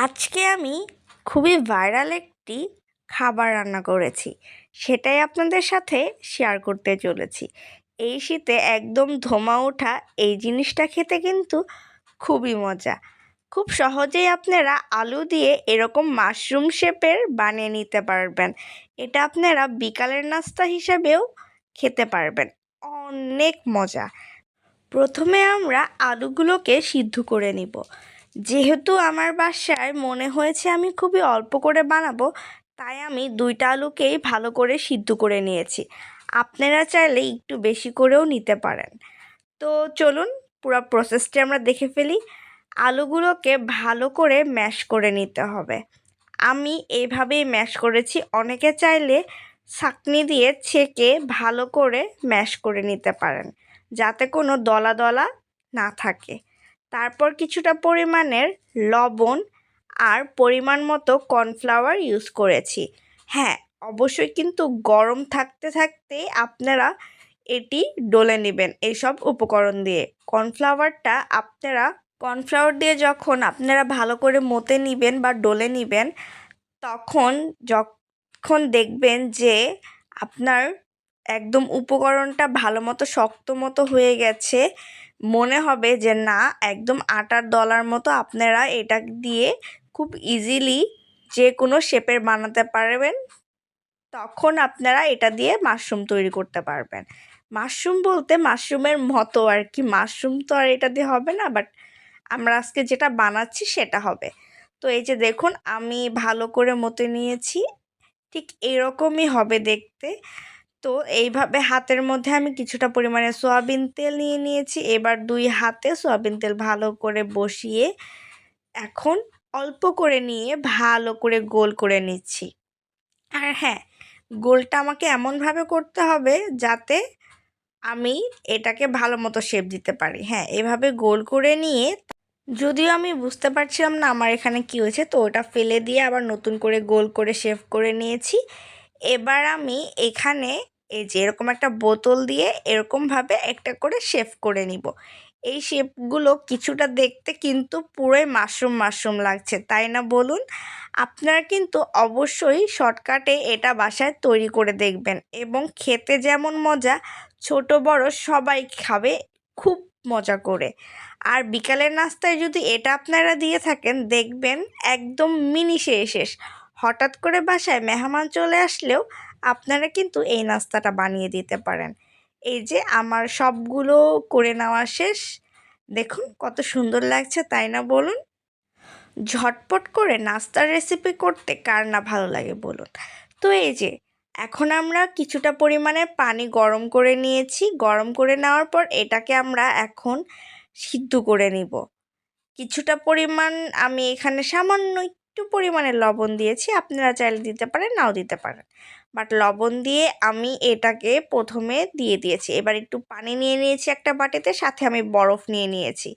আজকে আমি খুবই ভাইরাল একটি খাবার রান্না করেছি। সেটাই আপনাদের সাথে শেয়ার করতে চলেছি। এই শীতে একদম ধোমা ওঠা এই জিনিসটা খেতে কিন্তু খুবই মজা। খুব সহজেই আপনারা আলু দিয়ে এরকম মাশরুম শেপের বানিয়ে নিতে পারবেন। এটা আপনারা বিকালের নাস্তা হিসেবেও খেতে পারবেন। অনেক মজা। প্রথমে আমরা আলুগুলোকে সিদ্ধ করে নিব। যেহেতু আমার বাসায় মনে হয়েছে আমি খুবই অল্প করে বানাবো, তাই আমি দুইটা আলুকেই ভালো করে সিদ্ধ করে নিয়েছি। আপনারা চাইলে একটু বেশি করেও নিতে পারেন। তো চলুন পুরো প্রসেসটি আমরা দেখে ফেলি। আলুগুলোকে ভালো করে ম্যাশ করে নিতে হবে। আমি এইভাবেই ম্যাশ করেছি। অনেকে চাইলে ছাকনি দিয়ে ছেঁকে ভালো করে ম্যাশ করে নিতে পারেন, যাতে কোনো দলা দলা না থাকে। তারপর কিছুটা পরিমাণের লবণ আর পরিমাণ মতো কর্নফ্লাওয়ার ইউজ করেছি। হ্যাঁ অবশ্যই কিন্তু গরম থাকতে থাকতেই আপনারা এটি ডলে নেবেন এইসব উপকরণ দিয়ে। কর্নফ্লাওয়ারটা আপনারা, কর্নফ্লাওয়ার দিয়ে যখন আপনারা ভালো করে মতে নেবেন বা ডলে নেবেন, তখন যখন দেখবেন যে আপনার একদম উপকরণটা ভালো মতো, শক্ত মতো হয়ে গেছে মনে হবে যে না, একদম আটার দলার মতো আপনারা এটা দিয়ে খুব ইজিলি যে কোনো শেপের বানাতে পারবেন। তখন আপনারা এটা দিয়ে মাশরুম তৈরি করতে পারবেন। মাশরুম বলতে মাশরুমের মতো আর কি। মাশরুম তো আর এটা দিয়ে হবে না বাট আমরা আজকে যেটা বানাচ্ছি সেটা হবে। তো এই যে দেখুন, আমি ভালো করে মতে নিয়েছি। ঠিক এরকমই হবে দেখতে। তো এইভাবে হাতের মধ্যে আমি কিছুটা পরিমাণে সয়াবিন তেল নিয়ে নিয়েছি। এবার দুই হাতে সয়াবিন তেল ভালো করে বসিয়ে এখন অল্প করে নিয়ে ভালো করে গোল করে নিচ্ছি। আর হ্যাঁ গোলটা আমাকে এমনভাবে করতে হবে যাতে আমি এটাকে ভালো মতো শেপ দিতে পারি। হ্যাঁ এভাবে গোল করে নিয়ে যদিও আমি বুঝতে পারছিলাম না আমার এখানে কি হয়েছে, তো ওটা ফেলে দিয়ে আবার নতুন করে গোল করে শেপ করে নিয়েছি। এবার আমি এখানে এই যে এরকম একটা বোতল দিয়ে এরকমভাবে একটা করে শেপ করে নিব। এই শেপগুলো কিছুটা দেখতে কিন্তু পুরোই মাশরুম মাশরুম লাগছে, তাই না বলুন? আপনারা কিন্তু অবশ্যই শর্টকাটে এটা বাসায় তৈরি করে দেখবেন এবং খেতে যেমন মজা, ছোট বড় সবাই খাবে খুব মজা করে। আর বিকালের নাস্তায় যদি এটা আপনারা দিয়ে থাকেন, দেখবেন একদম মিনিশে শেষ। হঠাৎ করে বাসায় মেহমান চলে আসলেও আপনারা কিন্তু এই নাস্তাটা বানিয়ে দিতে পারেন। এই যে আমার সবগুলো করে নেওয়া শেষ। দেখুন কত সুন্দর লাগছে, তাই না বলুন? ঝটপট করে নাস্তার রেসিপি করতে কার না ভালো লাগে বলুন। তো এই যে, এখন আমরা কিছুটা পরিমাণে পানি গরম করে নিয়েছি। গরম করে নেওয়ার পর এটাকে আমরা এখন সিদ্ধ করে নিব। কিছুটা পরিমাণ আমি এখানে সামান্য একটু পরিমাণে লবণ দিয়েছি। আপনারা চাইলে দিতে পারেন, নাও দিতে পারেন। বাট লবণ দিয়ে আমি এটাকে প্রথমে দিয়ে দিয়েছি। এবার একটু পানি নিয়ে নিয়েছি একটা বাটিতে, সাথে আমি বরফ নিয়ে নিয়েছি।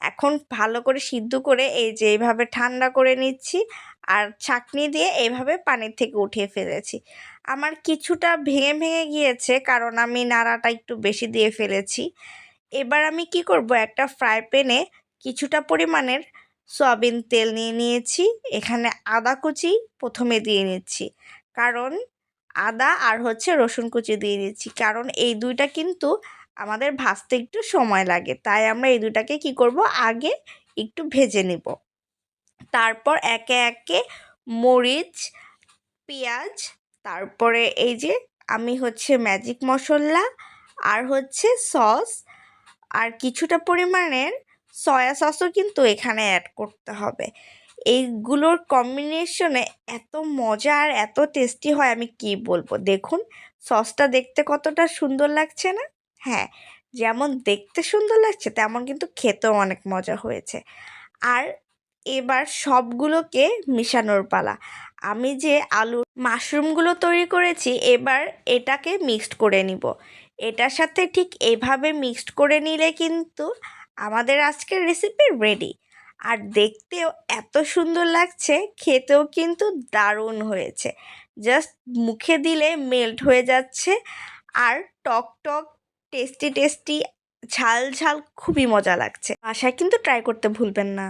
এখন ভালো করে সিদ্ধ করে এই যে এইভাবে ঠান্ডা করে নিচ্ছি আর ছাকনি দিয়ে এইভাবে পানির থেকে উঠিয়ে ফেলেছি। আমার কিছুটা ভেঙে ভেঙে গিয়েছে কারণ আমি নাড়াটা একটু বেশি দিয়ে ফেলেছি। এবার আমি কি করব? একটা ফ্রাই প্যানে কিছুটা পরিমাণের সয়াবিন তেল নিয়ে নিয়েছি, এখানে আদা কুচি প্রথমে দিয়ে নিচ্ছি। কারণ আদা আর হচ্ছে রসুন কুচি দিয়ে দিচ্ছি কারণ এই দুইটা কিন্তু আমাদের ভাজতে একটু সময় লাগে। তাই আমরা এই দুটাকে কি করব? আগে একটু ভেজে নিব। তারপর একে একে মরিচ, পেঁয়াজ, তারপরে এই যে আমি হচ্ছে ম্যাজিক মশলা আর হচ্ছে সস আর কিছুটা পরিমাণের সয়া সসও কিন্তু এখানে অ্যাড করতে হবে। এইগুলোর কম্বিনেশনে এত মজা আর এত টেস্টি হয় আমি কি বলব? দেখুন সসটা দেখতে কতটা সুন্দর লাগছে না? হ্যাঁ যেমন দেখতে সুন্দর লাগছে, তেমন কিন্তু খেতেও অনেক মজা হয়েছে। আর এবার সবগুলোকে মিশানোর পালা। আমি যে আলু মাশরুমগুলো তৈরি করেছি, এবার এটাকে মিক্সড করে নিব। এটার সাথে ঠিক এভাবে মিক্সড করে নিলে কিন্তু আমাদের আজকের রেসিপি রেডি আর দেখতেও এত সুন্দর লাগছে, খেতেও কিন্তু দারুণ হয়েছে। জাস্ট মুখে দিলে মেল্ট হয়ে যাচ্ছে, আর টক টক টেস্টি টেস্টি ঝাল ঝাল খুবই মজা লাগছে। বাসায় কিন্তু ট্রাই করতে ভুলবেন না।